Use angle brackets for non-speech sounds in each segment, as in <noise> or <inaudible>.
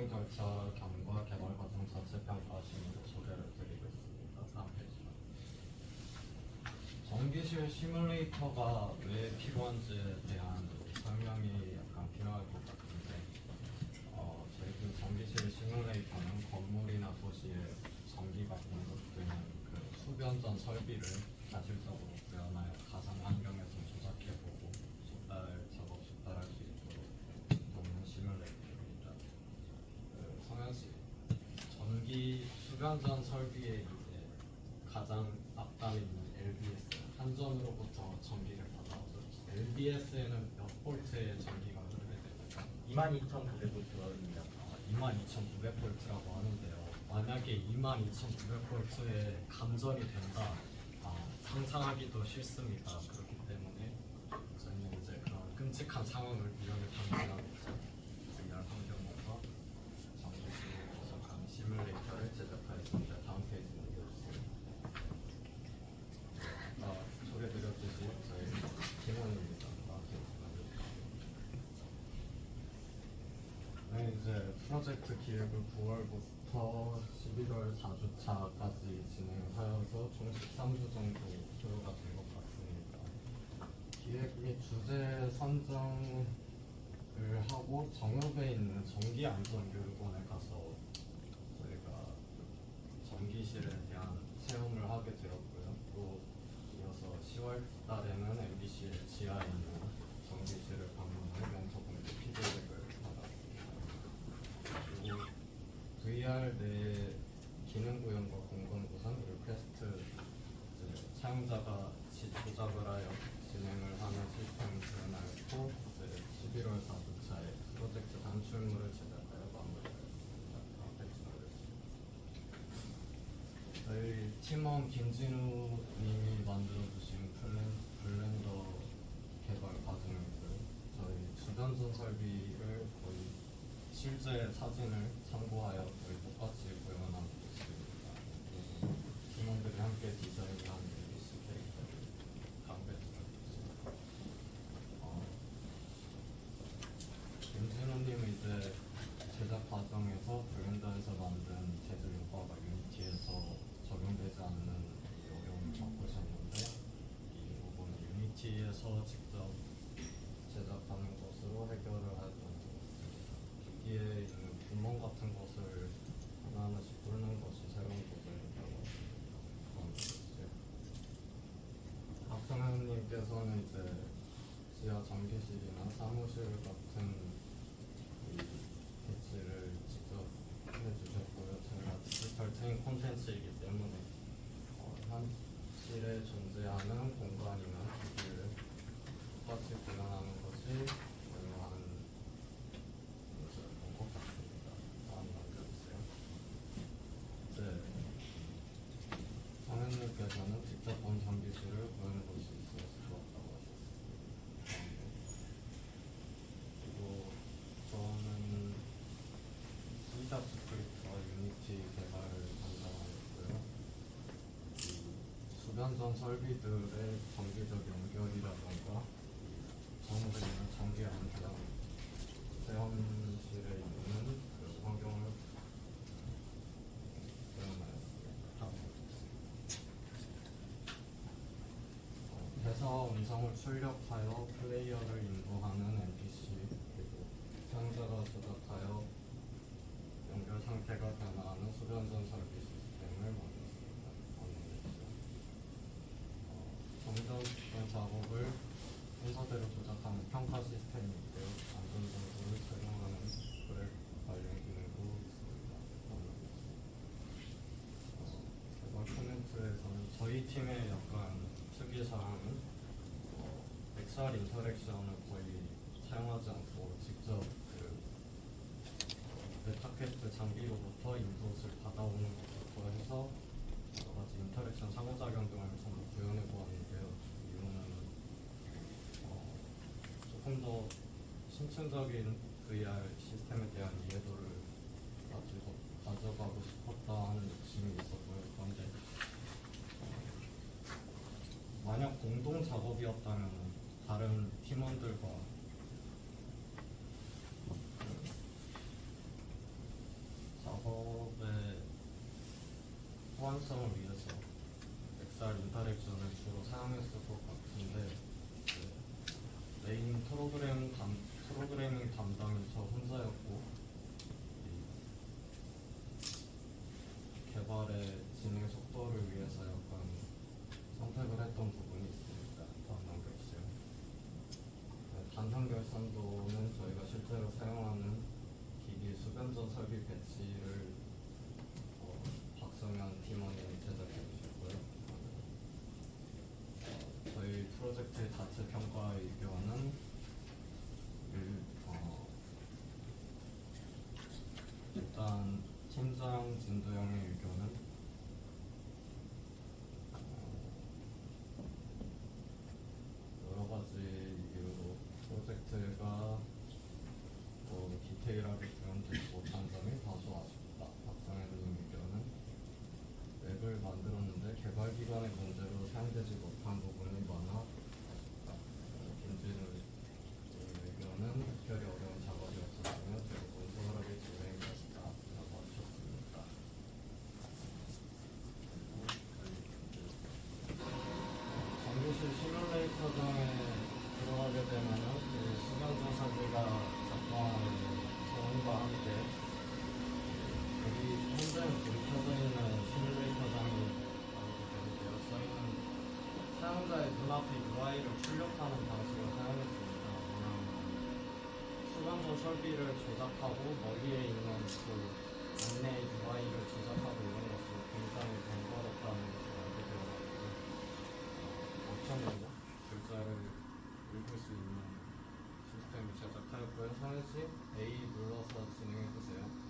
현행 절차 경과 개발 과정 자체 평가 시민을 소개를 드리고 있습니다. 다음 페이지로. 전기실 시뮬레이터가 왜 필요한지에 대한 설명이 약간 필요할 것 같은데 어, 저희 그 전기실 시뮬레이터는 건물이나 도시에 전기가 공급되는 그 수변전 설비를 사실적으로 구현하여 가상 환경에서 조작해보고 숙달 작업 숙달할 수 있도록 돕는 시뮬레이터입니다. 그 성현 씨, 수변전 설비에 이제 가장 앞담에 있는 LBS 한전으로부터 전기를 받아오죠. LBS에는 몇 볼트의 전기가 흐르게 됩니까? 22,900V입니다. 22,900볼트라고 하는데요. 만약에 22,900볼트에 감전이 된다, 아, 상상하기도 싫습니다. 그렇기 때문에 저희는 이제 그런 끔찍한 상황을 미연에 방지하고 VR 환경에서 전기실을 조작한 시뮬레이터를 제작하였습니다. 다음 페이지 넘겨주세요. 아, 소개드렸듯이 저희 김원입니다. 다음 페이지 넘겨주세요. 네, 이제 프로젝트 기획을 9월부터 11월 4주차까지 진행하여서 총 13주 정도 소요가 된 것 같습니다. 기획 및 주제 선정을 하고 정읍에 있는 전기안전교육원에 가서 저희가 전기실에 대한 체험을 하게 되었고요. 또 이어서 10월 달에는 MBC의 지하에 있는 전기실을 방문해 멘토분께 피드백을 받았습니다. 그리고 VR 내 기능 구현과 공간 구상 리퀘스트 이제 사용자가 시 조작을 하여 진행을 하는 시스템을 구현하였고 이제 11월 4주차에 프로젝트 단출물을 제작하여 마무리하였습니다. 저희 팀원 김진우 님이 만들어주신 플랜, 블렌더 개발 과정이고요. 저희 주변 전 설비를 거의 실제 사진을 참고하여 거의 똑같이 구현하고 있습니다. 팀원들이 함께 디자인한 ABC 캐릭터를 강배주고 어, 김진우님은 이제 제작 과정에서 블렌더에서 만든 재질 효과가 유니티에서 적용되지 않는 이 어려움을 겪으셨는데 이 부분을 유니티에서 직접 제작하는 것으로 해결을 하였던 것 같습니다. 기기에 있는 구멍 같은 것을 하나하나씩 뚫는 것이 새로운 도전이라고 생각했어요. 박성현님께서는 이제 지하 전기실이나 사무실 같은 이 배치를 직접 해주셨고요. 제가 디지털 트윈 콘텐츠이기 때문에 어, 현실에 존재하는 공간이나 기기를 똑같이 구현하는 것이 중요한 것 같습니다. 다음 넘겨주세요. 네. 성현님께서는 직접 본 전기실을 보는 곳이 있어서 좋았다고 하셨습니다. 그리고 저는 C샵 스크립트와 유니티 개발을 담당하였고요. 이 수변전 설비들의 정기적 연결이라던가 있는 전기 안전 체험실에 있는 그 환경을 회사와 음성을 출력하여 플레이어를 인도하는 NPC 그리고 사용자가 조작하여 연결 상태가 변화하는 수변전 설비 시스템을 만들었습니다. 만들었죠. 어, 정전 작업을 순서대로 조작하는 평가 시스템이 있고요. 안전 정보를 설명하는 그래 관련 기능도 있습니다. 어, 개발 코멘트에서는 저희 팀의 약간 특이사항은 어, XR 인터랙션을 거의 사용하지 않고 직접 그 어, 메타퀘스트 장비로부터 인풋을 받아오는 것부터 해서 여러 가지 인터랙션 상호작용 등을 전부 구현해 보았는데요. 이유는 어, 조금 더 심층적인 VR 시스템에 대한 이해도를 가지고 가져가고 싶었다 하는 욕심이 있었고요. 그런데 어, 만약 공동 작업이었다면 다른 팀원들과 그 안전성을 위해서 XR 인터랙션을 주로 사용했을 것 같은데 그 메인 프로그램 담, 프로그래밍 담당이 저 혼자였고 이 개발의 진행 속도를 위해서 약간 선택을 했던 부분이 있습니다. 단상 결산. 네, 단상 결산도는 저희가 실제로 사용하는 기기 수변전 설비 배치를 어, 박성현 팀원님이 제작해 주셨고요. 어, 저희 프로젝트의 자체 평가 의견은 일, 어, 일단 팀장 진도영의 의견은 어, 여러 가지 이유로 프로젝트가 또 디테일하게 구현되지 못한 점이 다소 아쉽다. 박상현님 의견은 웹을 만들었는데 개발 기관의 문제로 사용되지 못한 부분 설비를 조작하고 멀리에 있는 그 안내 UI를 조작하고 이런 것이 굉장히 번거롭다는 것을 알게 되어가지고 없잖아요. 글자를 읽을 수 있는 시스템을 제작하였고요. 씨 A 눌러서 진행해 주세요.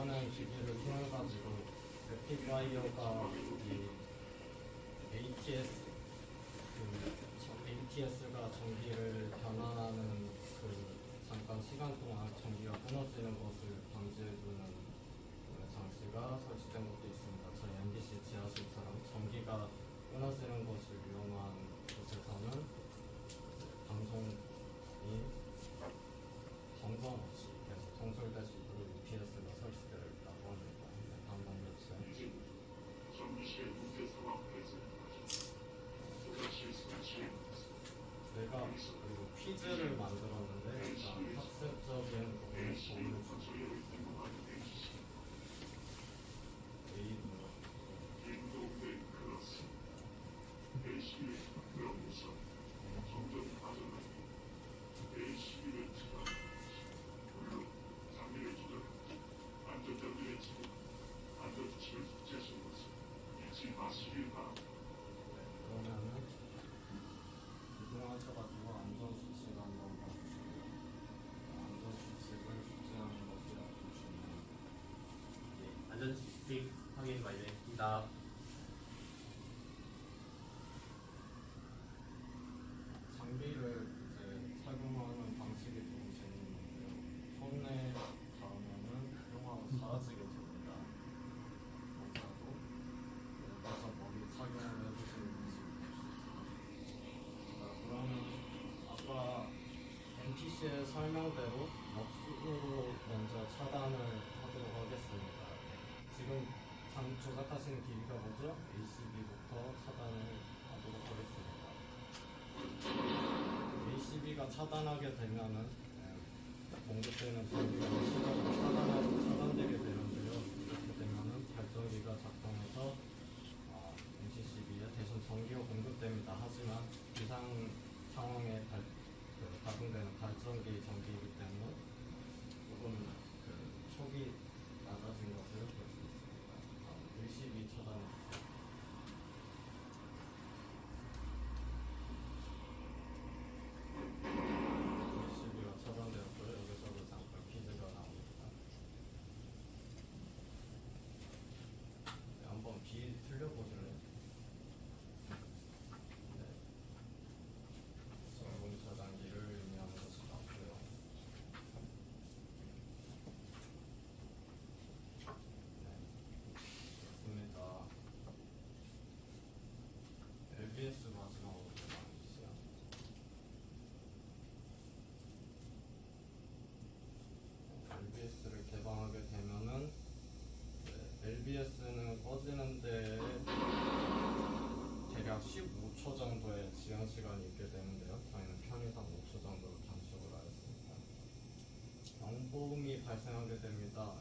EPS라는 기기를 통해 가지고 래피파이어가 이 ATS 그 저- ATS가 전기를 변환하는 그 잠깐 시간 동안 전기가 끊어지는 것을 방지해주는 그 장치가 설치된 것도 있습니다. 저희 MBC 지하실처럼 전기가 끊어지는 것이 위험한 곳에서는 안전수칙 확인 완료했습니다. 장비를 이제 착용하는 방식이 좀 재밌는데요. 손에 닿으면은 뿅하고 사라지게 됩니다. 모자도 그래서 머리 착용을 있습니다. 자, 그러면 아까 NPC의 설명대로 먹수로 먼저 차단을 하도록 하겠습니다. 지금 장 조작하시는 기기가 뭐죠? ACB부터 차단을 하도록 하겠습니다. ACB가 차단하게 되면은 예, 공급되는 전기가 시각으로 차단하, 차단되게 되는데요. 이렇게 되면은 발전기가 작동해서 어, MCCB에 대신 전기가 공급됩니다. 하지만 비상 상황에 발, 그, 가동되는 발전기 전기이기 때문에 조금 그 촉이 낮아진 것을 2,000원 발생하게 됩니다.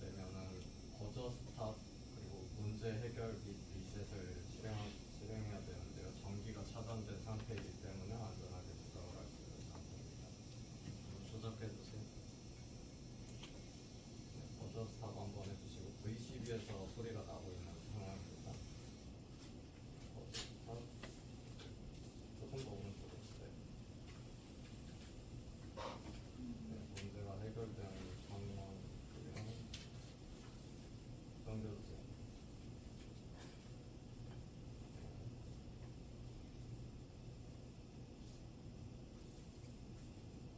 되면은 버저 스탑 그리고 문제 해결 및 리셋을 실행, 실행해야 되는데요. 전기가 차단된 상태이기 때문에 안전하게 조작을 할 수 있는 상태입니다. 조작해 주세요. 네, 버저 스탑 한번 해주시고 VCB에서 소리가 나고 있는 상황입니다. 버저 스탑 조금 더 오른쪽으로 주세요. 네, 문제가 해결된 상황이고요. 넘겨주세요.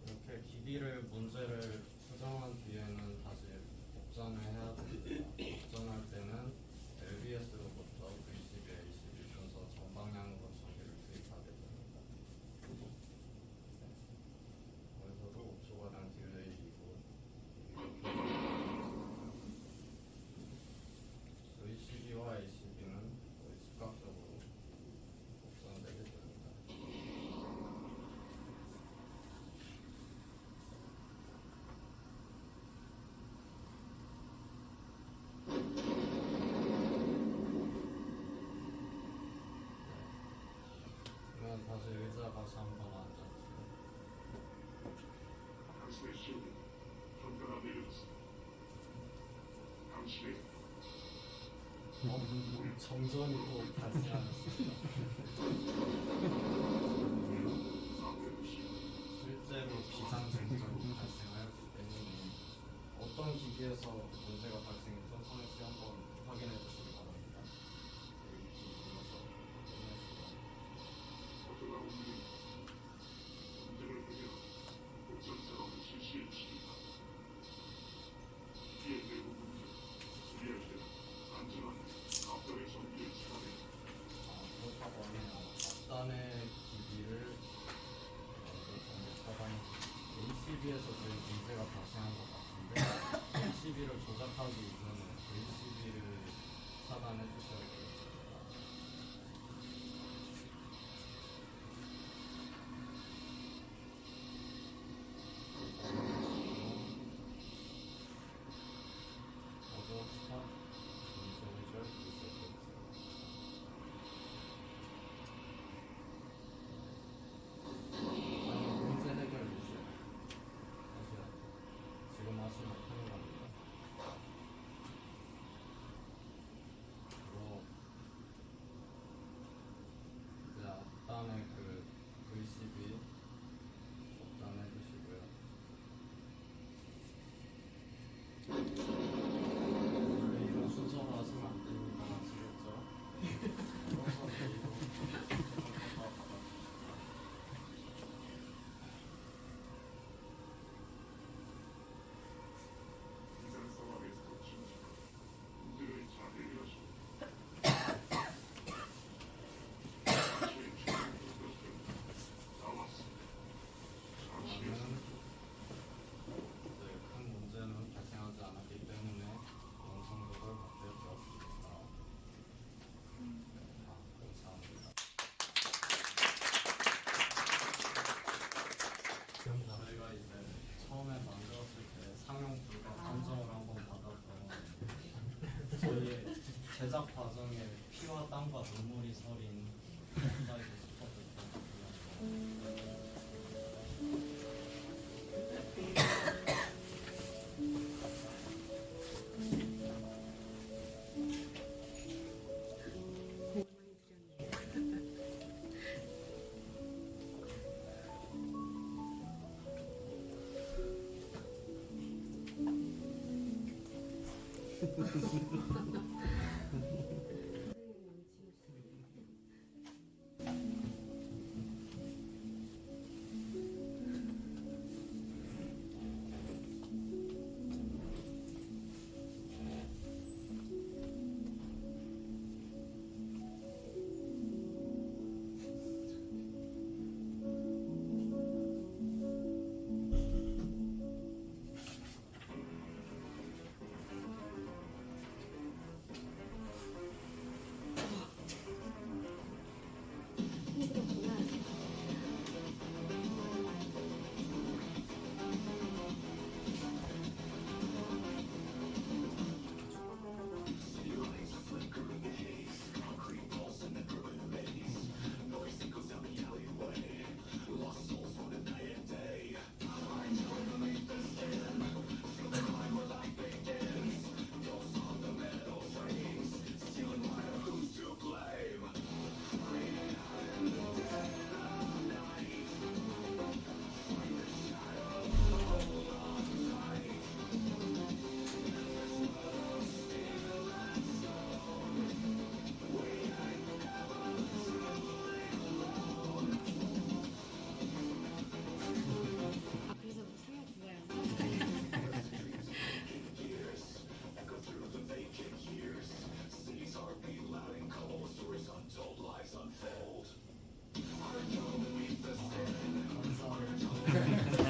이렇게 기기를 문제를 수정한 뒤에는 다시 복전을 해야 됩니다. 3번 정전이고 다시 실제로 비상정전이 발생하였기 때문에 어떤 기기에서 문제가 발생했던 선에서 한번 확인해 주세요. 조작하기 ACB를 차단해 주셔야 제작 과정에 피와 땀과 눈물이 서린 사이드 스포츠 <laughs>